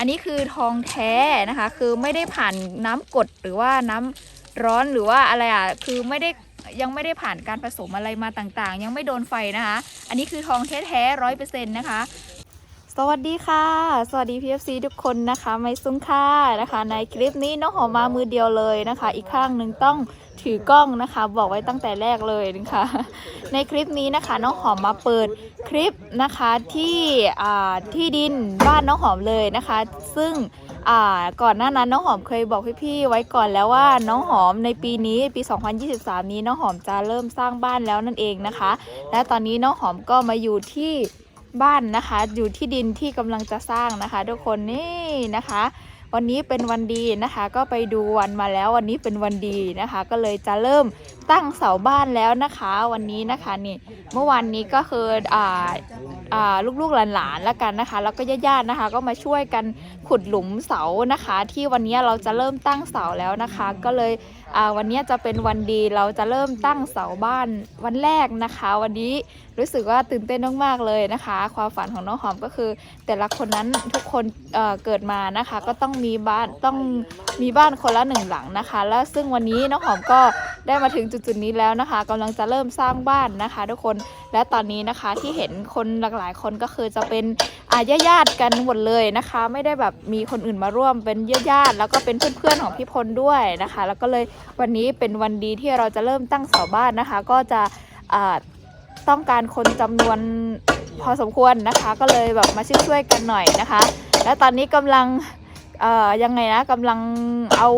อันนี้คือทองแท้นะคะ คือไม่ได้ผ่านน้ำกรดหรือว่าน้ำร้อนหรือว่าอะไรอะคือไม่ได้ยังไม่ได้ผ่านการผสมอะไรมาต่างๆ ยังไม่โดนไฟนะคะ อันนี้คือทองแท้ๆร้อยเปอร์เซ็นต์นะคะ สวัสดีค่ะ สวัสดี PFC ทุกคนนะคะ ไม่ซุ้มค่านะคะ ในคลิปนี้น้องหอมมามือเดียวเลยนะคะ อีกข้างหนึ่งต้อง ถือกล้องนะคะ บอกไว้ตั้งแต่แรกเลยนะคะ ในคลิปนี้นะคะ น้องหอมมาเปิดคลิปนะคะที่ที่ดินบ้านน้องหอมเลยนะคะ ซึ่งก่อนหน้านั้นน้องหอมเคยบอกพี่ๆไว้ก่อนแล้วว่าน้องหอมในปีนี้ปี 2023 นี้น้องหอมจะเริ่มสร้างบ้านแล้วนั่นเองนะคะ และตอนนี้น้องหอมก็มาอยู่ที่บ้านนะคะ อยู่ที่ดินที่กำลังจะสร้างนะคะ ทุกคนนี่นะคะ วันนี้เป็นวันดีนะคะ ก็ไปดูวันมาแล้ววันนี้เป็นวันดีนะคะ ก็เลยจะเริ่มตั้งเสาบ้านแล้วนะคะ วันนี้นะคะนี่เมื่อวานนี้ก็คืออ่าอ่าลูกๆหลานๆแล้วกันนะคะ แล้วก็ญาติๆนะคะ ก็มาช่วยกันขุดหลุมเสานะคะ ที่วันนี้เราจะเริ่มตั้งเสาแล้วนะคะ ก็เลย วันนี้จะเป็นวันดีเราจะเริ่มตั้งเสาบ้านวันแรกนะคะ วันนี้รู้สึกว่าตื่นเต้นมากๆเลยนะคะ ความฝันของน้องหอมก็คือ แต่ละคนนั้นทุกคนเเกิดมานะคะ ก็ต้องมีบ้านต้องมีบ้านคนละหนึ่งหลังนะคะ และซึ่งวันนี้น้องหอมก็ได้มาถึงจุดๆนี้แล้วนะคะกำลังจะเริ่มสร้างบ้านนะคะ ทุกคน และตอนนี้นะคะที่เห็นคนหลากหลายคนก็คือจะเป็นอาญาญาติกันหมดเลยนะคะ ไม่ได้แบบมีคนอื่นมาร่วมเป็นญาติๆแล้วก็เป็นเพื่อนๆของพี่พลด้วยนะคะ แล้วก็เลยวันนี้เป็นวันดีที่เราจะเริ่มตั้งเสาบ้านนะคะ ก็จะต้องการคนจำนวนพอสมควรนะคะ ก็เลยแบบมาช่วยๆกันหน่อยนะคะ และตอนนี้กำลังยังไงนะกำลังเอา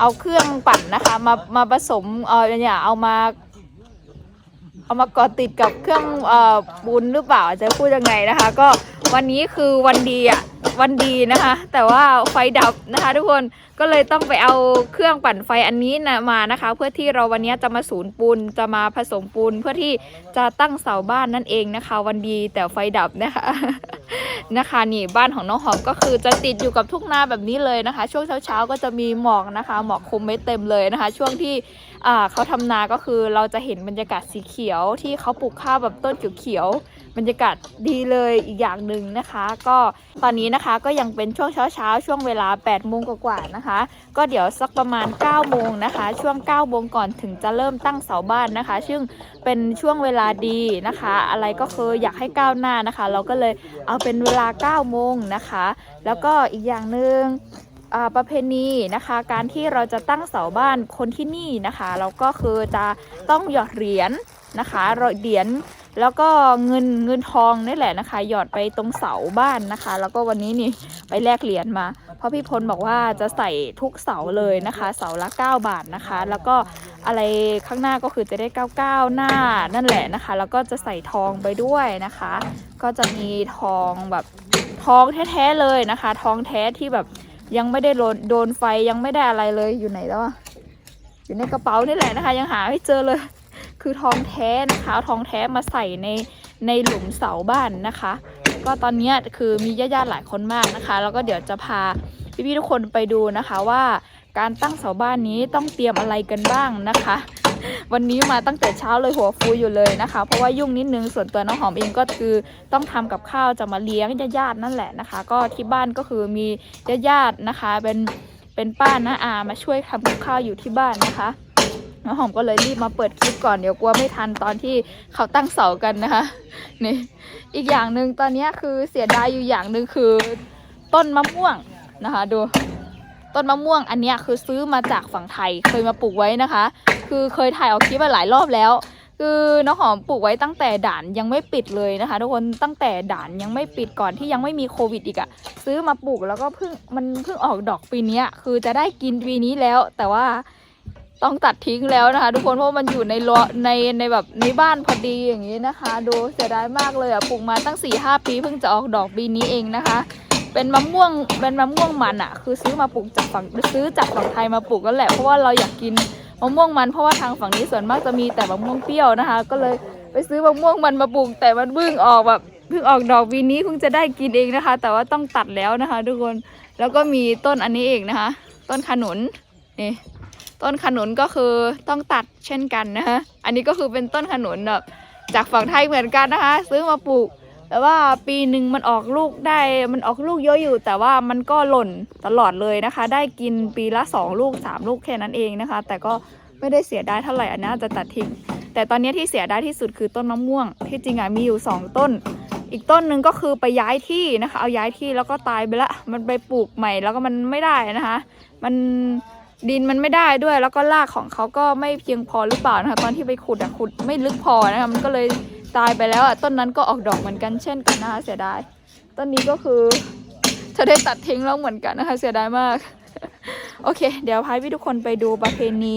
เอาเครื่องปั่นนะคะ มามาผสมเออเนี่ยเอามา เอามากอดติดกับเครื่องอ่อบุญหรือเปล่าจะพูดยังไงนะคะ ก็วันนี้คือวันดีอะ วันดีนะคะ แต่ว่าไฟดับนะคะ ทุกคนก็เลยต้องไปเอาเครื่องปั่นไฟอันนี้นะมานะคะ เพื่อที่เราวันนี้จะมาศูนปูนจะมาผสมปูนเพื่อที่จะตั้งเสาบ้านนั่นเองนะคะ วันดีแต่ไฟดับนะคะนะคะนี่บ้านของน้องหอมก็คือจะติดอยู่กับทุ่งนาแบบนี้เลยนะคะ ช่วงเช้าๆก็จะมีหมอกนะคะ หมอกคลุมไม่เต็มเลยนะคะ ช่วงที่เขาทำนาก็คือเราจะเห็นบรรยากาศสีเขียว ที่เขาปลูกข้าวแบบต้นเขียวๆบรรยากาศดีเลยอีกอย่างหนึ่งนะคะ ก็ตอนนี้นะคะก็ยังเป็นช่วงเช้าๆ ช่วงเวลา8โมงกว่าๆนะคะ ก็เดี๋ยวสักประมาณ9โมงนะคะ ช่วง9โมงก่อนถึงจะเริ่มตั้งเสาบ้านนะคะ ซึ่งเป็นช่วงเวลาดีนะคะ อะไรก็คืออยากให้ก้าวหน้านะคะ เราก็เลยเอาเป็นเวลา9โมงนะคะ แล้วก็อีกอย่างหนึ่งอ่าประเพณีนะคะการที่เราจะตั้งเสาบ้านคนที่นี่นะคะ เราก็คือจะต้องหยอดเหรียญนะคะเหรียญ แล้วก็เงินเงินทองนี่แหละนะคะ หยอดไปตรงเสาบ้านนะคะ แล้วก็วันนี้นี่ไปแลกเหรียญมา เพราะพี่พลบอกว่าจะใส่ทุกเสาเลยนะคะ เสาละ 9 บาทนะคะ แล้วก็อะไรข้างหน้าก็คือจะได้ 99 หน้านั่นแหละนะคะ แล้วก็จะใส่ทองไปด้วยนะคะ ก็จะมีทองแบบทองแท้ๆเลยนะคะ ทองแท้ที่แบบยังไม่ได้โดนโดนไฟยังไม่ได้อะไรเลยอยู่ไหนแล้วอะอยู่ในกระเป๋านี่แหละนะคะ ยังหาไม่เจอเลย คือทองแท้นะคะทองแท้มาใส่ในในหลุมเสาบ้านนะคะ ก็ตอนนี้คือมีญาติๆหลายคนมากนะคะ แล้วก็เดี๋ยวจะพาพี่ๆทุกคนไปดูนะคะว่าการตั้งเสาบ้านนี้ต้องเตรียมอะไรกันบ้างนะคะ วันนี้มาตั้งแต่เช้าเลยหัวฟูอยู่เลยนะคะ เพราะว่ายุ่งนิดนึงส่วนตัวน้องหอมเองก็คือต้องทำกับข้าวจะมาเลี้ยงญาติๆนั่นแหละนะคะ ก็ที่บ้านก็คือมีญาติๆนะคะ เป็นเป็นป้านะอามาช่วยทำกับข้าวอยู่ที่บ้านนะคะ น้องหอมก็เลยรีบมาเปิดคลิปก่อนเดี๋ยวกลัวไม่ทันตอนที่เขาตั้งเสากันนะคะนี่อีกอย่างหนึ่งตอนนี้คือเสียดายอยู่อย่างหนึ่งคือ ต้นมะม่วงนะคะ ดู ต้นมะม่วงอันนี้คือซื้อมาจากฝั่งไทยเคยมาปลูกไว้นะคะ คือเคยถ่ายออกคลิปมาหลายรอบแล้ว คือน้องหอมปลูกไว้ตั้งแต่ด่านยังไม่ปิดเลยนะคะ ทุกคนตั้งแต่ด่านยังไม่ปิดก่อนที่ยังไม่มีโควิดอีกอะซื้อมาปลูกแล้วก็เพิ่งมันเพิ่งออกดอกปีนี้คือจะได้กินปีนี้แล้วแต่ว่า ต้องตัดทิ้งแล้วนะคะ ทุกคนเพราะมันอยู่ในรั้วในในแบบในบ้านพอดีอย่างนี้นะคะ ดูเสียดายมากเลยอะปลูกมาตั้ง4ี่ห้าปีเพิ่งจะออกดอกปีนี้เองนะคะ เป็นมะม่วงเป็นมะม่วงมันอะคือซื้อมาปลูกจากฝั่งซื้อจากฝั่งไทยมาปลูกก็แหละเพราะว่าเราอยากกินมะม่วงมันเพราะว่าทางฝั่งนี้ส่วนมากจะมีแต่มะม่วงเปรี้ยวนะคะ ก็เลยไปซื้อมะม่วงมันมาปลูกแต่มันเพิ่งออกแบบเพิ่งออกดอกวีนี้เพิ่งจะได้กินเองนะคะ แต่ว่าต้องตัดแล้วนะคะ ทุกคนแล้วก็มีต้นอันนี้เองนะคะ ต้นขนุนนี่ ต้นขนุนก็คือต้องตัดเช่นกันนะคะอันนี้ก็คือเป็นต้นขนุนแบบจากฝั่งไทยเหมือนกันนะคะ ซื้อมาปลูกแต่ว่าปีหนึ่งมันออกลูกได้ มันออกลูกเยอะอยู่ แต่ว่ามันก็หล่นตลอดเลยนะคะ ได้กินปีละสองลูกสามลูกแค่นั้นเองนะคะ แต่ก็ไม่ได้เสียดายเท่าไหร่อันนี้จะตัดทิ้ง แต่ตอนนี้ที่เสียดายที่สุดคือต้นมะม่วง ที่จริงอะมีอยู่สองต้น อีกต้นหนึ่งก็คือไปย้ายที่นะคะ เอาย้ายที่แล้วก็ตายไปละ มันไปปลูกใหม่แล้วก็มันไม่ได้นะคะ มัน ดินมันไม่ได้ด้วย แล้วก็รากของเขาก็ไม่เพียงพอหรือเปล่านะคะ ตอนที่ไปขุดอะขุดไม่ลึกพอนะคะมันก็เลยตายไปแล้วอะต้นนั้นก็ออกดอกเหมือนกันเช่นกันนะคะเสียดายต้นนี้ก็คือจะได้ตัดทิ้งแล้วเหมือนกันนะคะ เสียดายมาก โอเค เดี๋ยวพาพี่ทุกคนไปดูประเพณี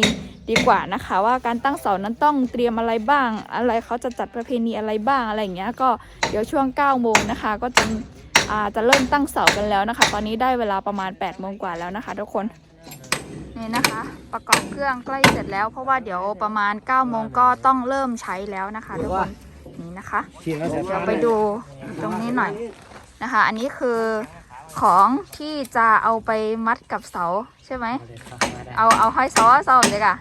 ดีกว่านะคะ ว่าการตั้งเสานั้นต้องเตรียมอะไรบ้าง อะไรเขาจะจัดประเพณีอะไรบ้างอะไรอย่างเงี้ยก็เดี๋ยวช่วง9โมงนะคะ ก็จะอ่าจะเริ่มตั้งเสากันแล้วนะคะ ตอนนี้ได้เวลาประมาณ8โมงกว่าแล้วนะคะ ทุกคน นี่นะคะ ประกอบเครื่องใกล้เสร็จแล้ว เพราะว่าเดี๋ยวประมาณ9โมงก็ต้องเริ่มใช้แล้วนะคะทุกคนนี่นะคะเดี๋ยวไปดูตรงนี้หน่อยนะคะ อันนี้คือของที่จะเอาไปมัดกับเสาใช่ไหมเอาเอาห้อยเสาเสาเลยค่ะ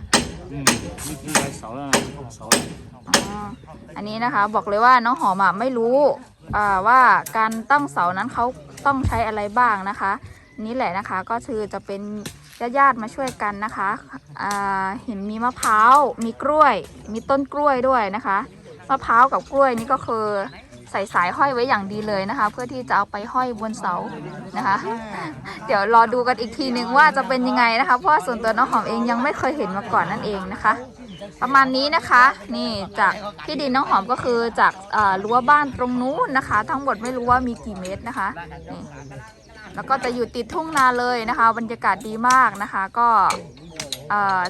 อืมนี่คือไรเสาแล้วนะพวกเสาอ๋ออันนี้นะคะบอกเลยว่าน้องหอมอะไม่รู้อ่าว่าการตั้งเสานั้นเขาต้องใช้อะไรบ้างนะคะ นี่แหละนะคะก็คือจะเป็น ญาติๆมาช่วยกันนะคะเห็นมีมะพร้าวมีกล้วย มีต้นกล้วยด้วยนะคะมะพร้าวกับกล้วยนี่ก็คือใส่สายห้อยไว้อย่างดีเลยนะคะ เพื่อที่จะเอาไปห้อยบนเสานะคะ เดี๋ยวรอดูกันอีกทีหนึ่งว่าจะเป็นยังไงนะคะ เพราะส่วนตัวน้องหอมเองยังไม่เคยเห็นมาก่อนนั่นเองนะคะ ประมาณนี้นะคะนี่จากที่ดินน้องหอมก็คือจากรั้วบ้านตรงนู้นนะคะ ทั้งหมดไม่รู้ว่ามีกี่เมตรนะคะนี่ แล้วก็จะอยู่ติดทุ่งนาเลยนะคะ บรรยากาศดีมากนะคะ ก็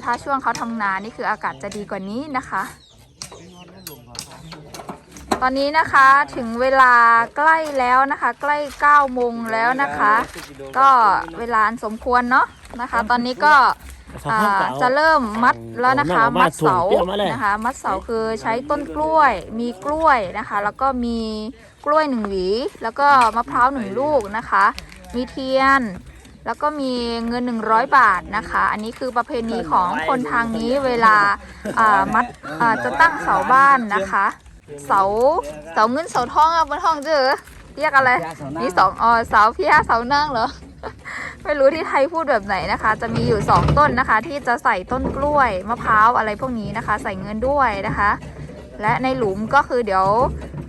ถ้าช่วงเขาทำนานี่คืออากาศจะดีกว่านี้นะคะ ตอนนี้นะคะถึงเวลาใกล้แล้วนะคะ ใกล้9โมงแล้วนะคะ ก็เวลาสมควรเนาะนะคะ ตอนนี้ก็จะเริ่มมัดแล้วนะคะ มัดเสานะคะ มัดเสาคือใช้ต้นกล้วย มีกล้วยนะคะ แล้วก็มีกล้วยหนึ่งหวี แล้วก็มะพร้าวหนึ่งลูกนะคะ มีเทียน แล้วก็มีเงิน 100 บาทนะคะ อันนี้คือประเพณีของคนทางนี้เวลาอ่ามัดอ่าจะตั้งเสาบ้านนะคะ เสาเสาเงินเสาทองอะบนห้องเจอเรียกอะไรนี่สองอ๋อเสาพี่าเสานั่งเหรอไม่รู้ที่ไทยพูดแบบไหนนะคะ จะมีอยู่ 2 ต้นนะคะ ที่จะใส่ต้นกล้วยมะพร้าวอะไรพวกนี้นะคะ ใส่เงินด้วยนะคะ และในหลุมก็คือเดี๋ยวอ่า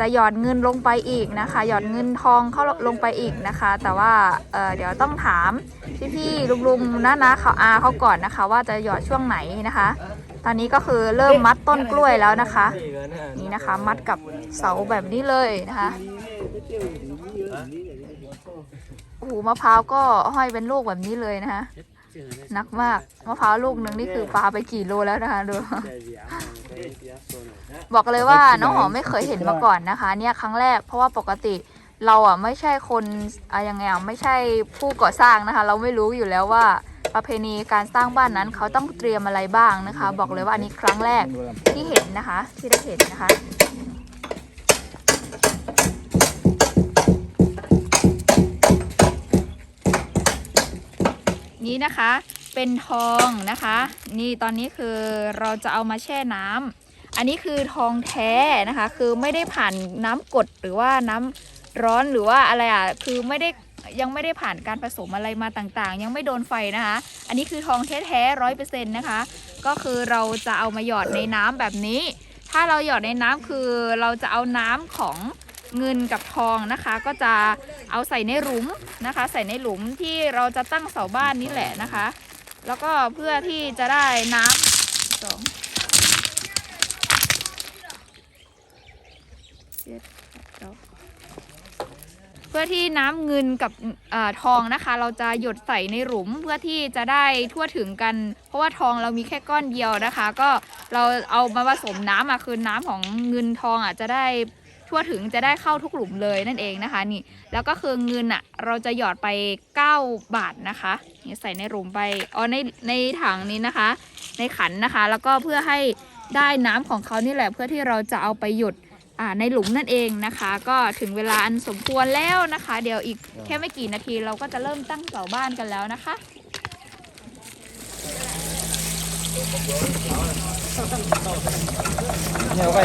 จะหยอดเงินลงไปอีกนะคะหยอดเงินทองเข้าลงไปอีกนะคะ แต่ว่าเเดี๋ยวต้องถามพี่ๆลุงๆน้านะเขาอาเขาก่อนนะคะ ว่าจะหยอดช่วงไหนนะคะ ตอนนี้ก็คือเริ่มมัดต้นกล้วยแล้วนะคะ นี่นะคะมัดกับเสาแบบนี้เลยนะคะโอ้โหมะพร้าวก็ห้อยเป็นลูกแบบนี้เลยนะคะ หนักมากมะพร้าวลูกหนึ่งนี่คือปลาไปกี่โลแล้วนะคะดู บอกเลยว่าน้องหอมไม่เคยเห็นมาก่อนนะคะ เนี่ยครั้งแรกเพราะว่าปกติเราอะไม่ใช่คนอะยังไงอะไม่ใช่ผู้ก่อสร้างนะคะ เราไม่รู้อยู่แล้วว่าประเพณีการสร้างบ้านนั้นเขาต้องเตรียมอะไรบ้างนะคะ บอกเลยว่าอันนี้ครั้งแรกที่เห็นนะคะ ที่ได้เห็นนะคะ นี้นะคะเป็นทองนะคะ นี่ตอนนี้คือเราจะเอามาแช่น้ำอันนี้คือทองแท้นะคะ คือไม่ได้ผ่านน้ำกรดหรือว่าน้ำร้อนหรือว่าอะไรอะคือไม่ได้ยังไม่ได้ผ่านการผสมอะไรมาต่างๆ ยังไม่โดนไฟนะคะ อันนี้คือทองแท้ๆร้อยเปอร์เซ็นต์นะคะ ก็คือเราจะเอามาหยอดในน้ำแบบนี้ ถ้าเราหยอดในน้ำคือเราจะเอาน้ำของ เงินกับทองนะคะ ก็จะเอาใส่ในหลุมนะคะ ใส่ในหลุมที่เราจะตั้งเสาบ้านนี้แหละนะคะ แล้วก็เพื่อที่จะได้น้ำสองเพื่อที่น้ำเงินกับออทองนะคะ เราจะหยดใส่ในหลุมเพื่อที่จะได้ทั่วถึงกัน เพราะว่าทองเรามีแค่ก้อนเดียวนะคะ ก็เราเอามาผสมน้ำอะคือน้ำของเงินทองอะจะได้ ทั่วถึงจะได้เข้าทุกหลุมเลยนั่นเองนะคะนี่แล้วก็คือเงินอะเราจะหยอดไป 9 บาทนะคะนี่ใส่ในหลุมไปอ๋อในในถังนี้นะคะ ในขันนะคะ แล้วก็เพื่อให้ได้น้ำของเขานี่แหละเพื่อที่เราจะเอาไปหยดในหลุมนั่นเองนะคะ ก็ถึงเวลาอันสมควรแล้วนะคะ เดี๋ยวอีกแค่ไม่กี่นาทีเราก็จะเริ่มตั้งเสาบ้านกันแล้วนะคะ เนี่ยไ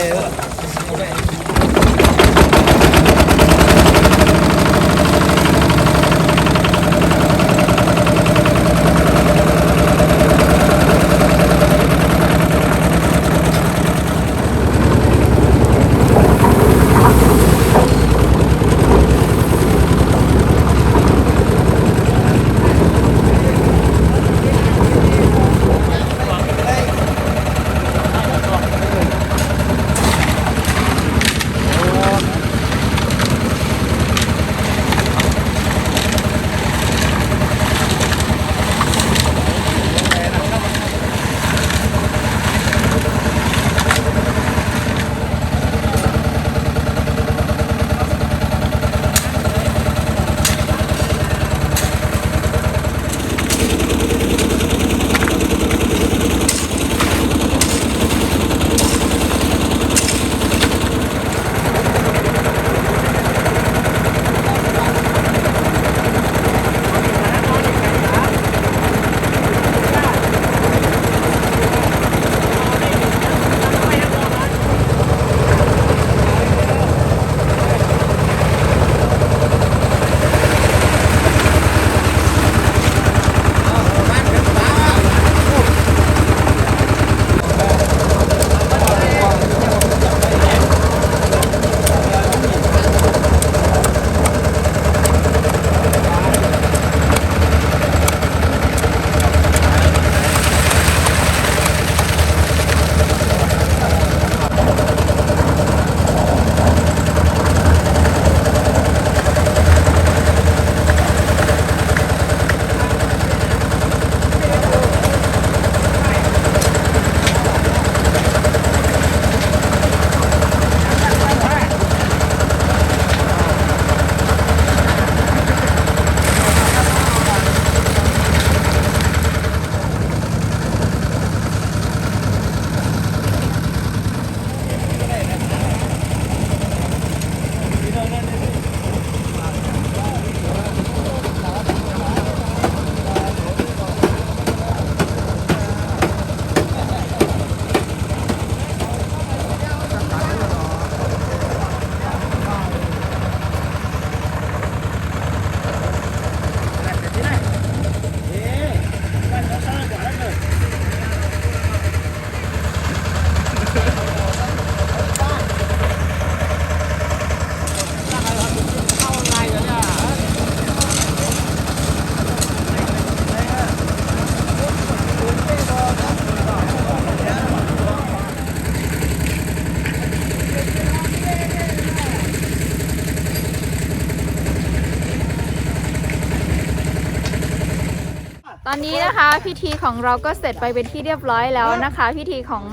นะคะ พิธีของเราก็เสร็จไปเป็นที่เรียบร้อยแล้วนะคะ พิธีของ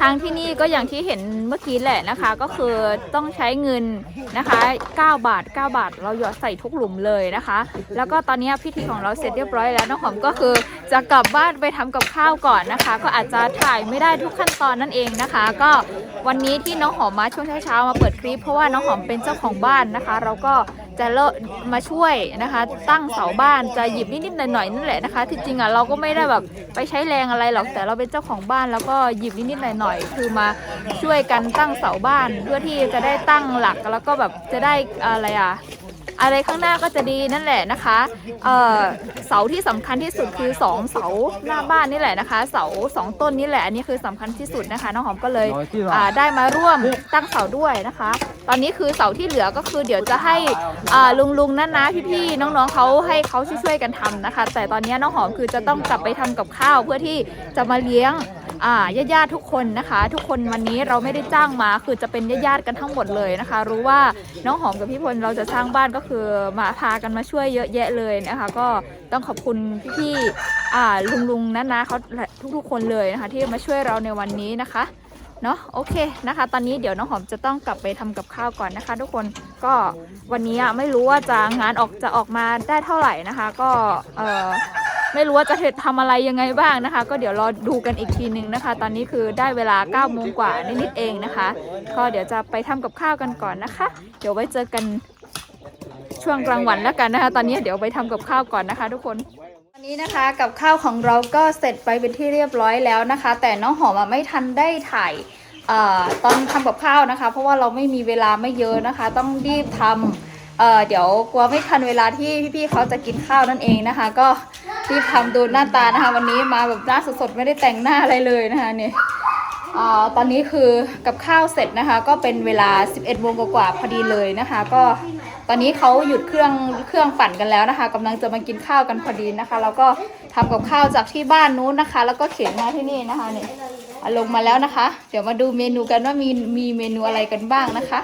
ทางที่นี่ก็อย่างที่เห็นเมื่อกี้แหละนะคะ ก็คือต้องใช้เงินนะคะ 9 บาท 9 บาท เราหยอดใส่ทุกหลุมเลยนะคะ แล้วก็ตอนนี้พิธีของเราเสร็จเรียบร้อยแล้วน้องหอมก็คือจะกลับบ้านไปทำกับข้าวก่อนนะคะ ก็อาจจะถ่ายไม่ได้ทุกขั้นตอนนั่นเองนะคะ ก็วันนี้ที่น้องหอมมาช่วงเช้าๆมาเปิดคลิป เพราะว่าน้องหอมเป็นเจ้าของบ้านนะคะ เราก็ จะเลอะมาช่วยนะคะ ตั้งเสาบ้านจะหยิบนิดๆหน่อยๆนั่นแหละนะคะ ที่จริงอะเราก็ไม่ได้แบบไปใช้แรงอะไรหรอกแต่เราเป็นเจ้าของบ้านแล้วก็หยิบนิดๆหน่อยๆคือมาช่วยกันตั้งเสาบ้านเพื่อที่จะได้ตั้งหลักแล้วก็แบบจะได้อะไรอะ อะไรข้างหน้าก็จะดีนั่นแหละนะคะเอ่อเสาที่สำคัญที่สุดคือ 2 เสาหน้าบ้านนี่แหละนะคะ เสาสองต้นนี่แหละอันนี้คือสำคัญที่สุดนะคะน้องหอมก็เลยน้อยที่อ่าเราได้มาร่วมตั้งเสาด้วยนะคะ ตอนนี้คือเสาที่เหลือก็คือเดี๋ยวจะให้อ่าลุงลุงๆนั่นนะพี่ๆน้องๆเขาให้เขาช่วยๆกันทำนะคะ แต่ตอนนี้น้องหอมคือจะต้องกลับไปทำกับข้าวเพื่อที่จะมาเลี้ยง ญาติๆทุกคนนะคะ ทุกคนวันนี้เราไม่ได้จ้างมา คือจะเป็นญาติๆกันทั้งหมดเลยนะคะ รู้ว่าน้องหอมกับพี่พลเราจะสร้างบ้านก็คือมาพากันมาช่วยเยอะแยะเลยนะคะ ก็ต้องขอบคุณพี่ๆอ่าลุงๆนั่นะเขาทุกๆคนเลยนะคะ ที่มาช่วยเราในวันนี้นะคะเนาะโอเคนะคะ ตอนนี้เดี๋ยวน้องหอมจะต้องกลับไปทำกับข้าวก่อนนะคะ ทุกคนก็วันนี้ไม่รู้ว่าจะงานออกจะออกมาได้เท่าไหร่นะคะ ก็เออ ไม่รู้ว่าจะทำอะไรยังไงบ้างนะคะ ก็เดี๋ยวรอดูกันอีกทีนึงนะคะ ตอนนี้คือได้เวลา9โมงกว่านิดๆเองนะคะก็เดี๋ยวจะไปทำกับข้าวกันก่อนนะคะ เดี๋ยวไว้เจอกันช่วงกลางวันแล้วกันนะคะ ตอนนี้เดี๋ยวไปทำกับข้าวก่อนนะคะ ทุกคนวันนี้นะคะกับข้าวของเราก็เสร็จไปเป็นที่เรียบร้อยแล้วนะคะ แต่น้องหอมอะไม่ทันได้ถ่ายอตอนทำกับข้าวนะคะ เพราะว่าเราไม่มีเวลาไม่เยอะนะคะ ต้องรีบทำเเดี๋ยวกลัวไม่ทันเวลาที่พี่ๆเขาจะกินข้าวนั่นเองนะคะ ก็ รีบทำดูหน้าตานะคะ วันนี้มาแบบหน้าสดๆไม่ได้แต่งหน้าอะไรเลยนะคะเนี่ยอ่าตอนนี้คือกับข้าวเสร็จนะคะ ก็เป็นเวลา 11โมงกว่าๆพอดีเลยนะคะ ก็ตอนนี้เขาหยุดเครื่องเครื่องปั่นกันแล้วนะคะกำลังจะมากินข้าวกันพอดีนะคะ แล้วก็ทำกับข้าวจากที่บ้านนู้นนะคะ แล้วก็เข็นมาที่นี่นะคะเนี่ยลงมาแล้วนะคะ เดี๋ยวมาดูเมนูกันว่ามีมีเมนูอะไรกันบ้างนะคะ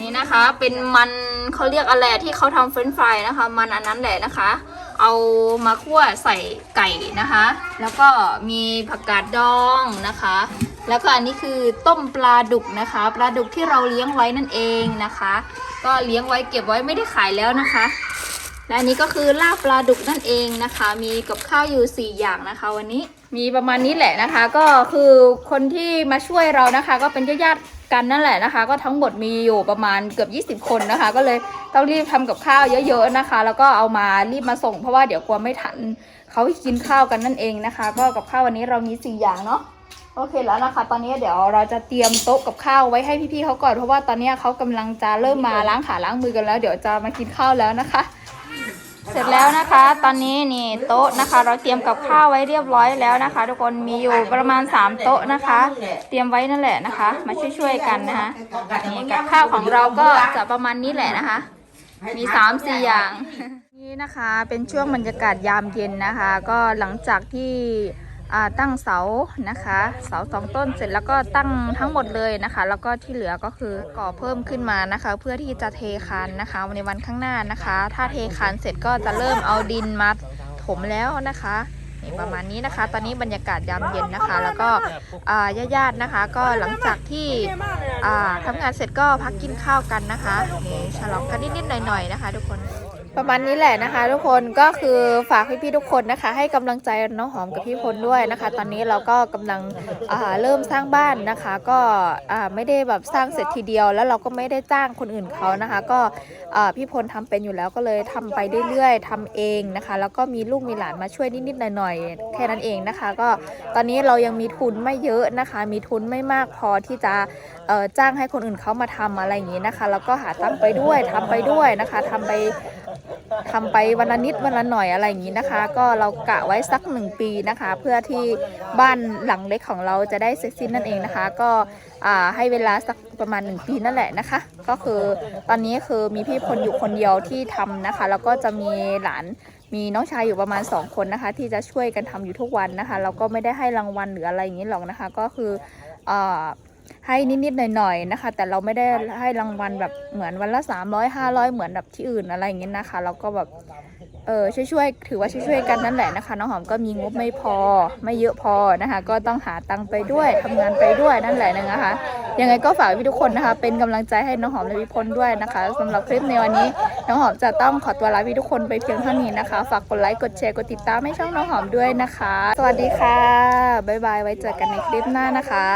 นี่นะคะเป็นมันเขาเรียกอะไรที่เขาทำเฟรนช์ฟรายนะคะ มันอันนั้นแหละนะคะ เอามาคั่วใส่ไก่นะคะ แล้วก็มีผักกาดดองนะคะ แล้วก็อันนี้คือต้มปลาดุกนะคะ ปลาดุกที่เราเลี้ยงไว้นั่นเองนะคะ ก็เลี้ยงไว้เก็บไว้ไม่ได้ขายแล้วนะคะ และอันนี้ก็คือลาบปลาดุกนั่นเองนะคะ มีกับข้าวอยู่ 4 อย่างนะคะ วันนี้มีประมาณนี้แหละนะคะ ก็คือคนที่มาช่วยเรานะคะ ก็เป็นญาติ กันนั่นแหละนะคะ ก็ทั้งหมดมีอยู่ประมาณเกือบ 20 คนนะคะ ก็เลยต้องรีบทำกับข้าวเยอะๆนะคะ แล้วก็เอามารีบมาส่งเพราะว่าเดี๋ยวกลัวไม่ทันเขากินข้าวกันนั่นเองนะคะ ก็กับข้าววันนี้เรามี4อย่างเนาะโอเคแล้วนะคะ ตอนนี้เดี๋ยวเราจะเตรียมโต๊ะกับข้าวไว้ให้พี่ๆเขาก่อนเพราะว่าตอนนี้เขากำลังจะเริ่มมาล้างขาล้างมือกันแล้ว เดี๋ยวจะมากินข้าวแล้วนะคะ เสร็จแล้วนะคะ ตอนนี้นี่โต๊ะนะคะ เราเตรียมกับข้าวไว้เรียบร้อยแล้วนะคะ ทุกคนมีอยู่ประมาณ 3 โต๊ะนะคะ เตรียมไว้นั่นแหละนะคะ มาช่วยๆกันนะคะนี่กับข้าวของเราก็จะประมาณนี้แหละนะคะ มี3ามสี่อย่างนี่นะคะเป็นช่วงบรรยากาศยามเย็นนะคะ ก็หลังจากที่ ตั้งเสานะคะ เสาสองต้นเสร็จแล้วก็ตั้งทั้งหมดเลยนะคะ แล้วก็ที่เหลือก็คือก่อเพิ่มขึ้นมานะคะ เพื่อที่จะเทคานนะคะในวันข้างหน้านะคะ ถ้าเทคานเสร็จก็จะเริ่มเอาดินมาถมแล้วนะคะนี่ประมาณนี้นะคะ ตอนนี้บรรยากาศยามเย็นนะคะ แล้วก็อ่าญาติๆนะคะ ก็หลังจากที่อ่าทำงานเสร็จก็พักกินข้าวกันนะคะนี่ฉลองกันนิดๆหน่อยๆนะคะ ทุกคน ประมาณนี้แหละนะคะ ทุกคนก็คือฝากพี่ๆทุกคนนะคะ ให้กำลังใจน้องหอมกับพี่พลด้วยนะคะ ตอนนี้เราก็กำลังเริ่มสร้างบ้านนะคะ ก็ไม่ได้แบบสร้างเสร็จทีเดียว แล้วเราก็ไม่ได้จ้างคนอื่นเขานะคะ ก็พี่พลทำเป็นอยู่แล้วก็เลยทำไปเรื่อยๆทำเองนะคะ แล้วก็มีลูกมีหลานมาช่วยนิดๆหน่อยๆแค่นั้นเองนะคะ ก็ตอนนี้เรายังมีทุนไม่เยอะนะคะ มีทุนไม่มากพอที่จะจ้างให้คนอื่นเขามาทำอะไรอย่างนี้นะคะ แล้วก็หาตั้งไปด้วยทำไปด้วยนะคะทำไป ทำไปวันละนิดวันละหน่อยอะไรอย่างนี้นะคะ ก็เรากะไว้สักหนึ่งปีนะคะ เพื่อที่บ้านหลังเล็กของเราจะได้เสร็จสิ้นนั่นเองนะคะ ก็ให้เวลาสักประมาณหนึ่งปีนั่นแหละนะคะ ก็คือตอนนี้คือมีพี่พลอยู่คนเดียวที่ทำนะคะ แล้วก็จะมีหลานมีน้องชายอยู่ประมาณ 2 คนนะคะ ที่จะช่วยกันทำอยู่ทุกวันนะคะ เราก็ไม่ได้ให้รางวัลหรืออะไรอย่างนี้หรอกนะคะ ก็คืออ ให้นิดๆหน่อยๆนะคะ แต่เราไม่ได้ให้รางวัลแบบเหมือนวันละ 300 500 เหมือนแบบที่อื่นอะไรอย่างเงี้ยนะคะ เราก็แบบ เออช่วยๆถือว่าช่วยๆกันนั่นแหละนะคะน้องหอมก็มีงบไม่พอไม่เยอะพอนะคะ ก็ต้องหาตังค์ไปด้วยทำงานไปด้วยนั่นแหละนะคะยังไงก็ฝากพี่ทุกคนนะคะ เป็นกำลังใจให้น้องหอมและพี่พลด้วยนะคะสำหรับคลิปในวันนี้น้องหอมจะต้องขอตัวลาพี่ทุกคนไปเพียงเท่านี้นะคะ ฝากกดไลค์กดแชร์กดติดตามให้ช่องน้องหอมด้วยนะคะ สวัสดีค่ะบ๊ายบายไว้เจอกันในคลิปหน้านะคะ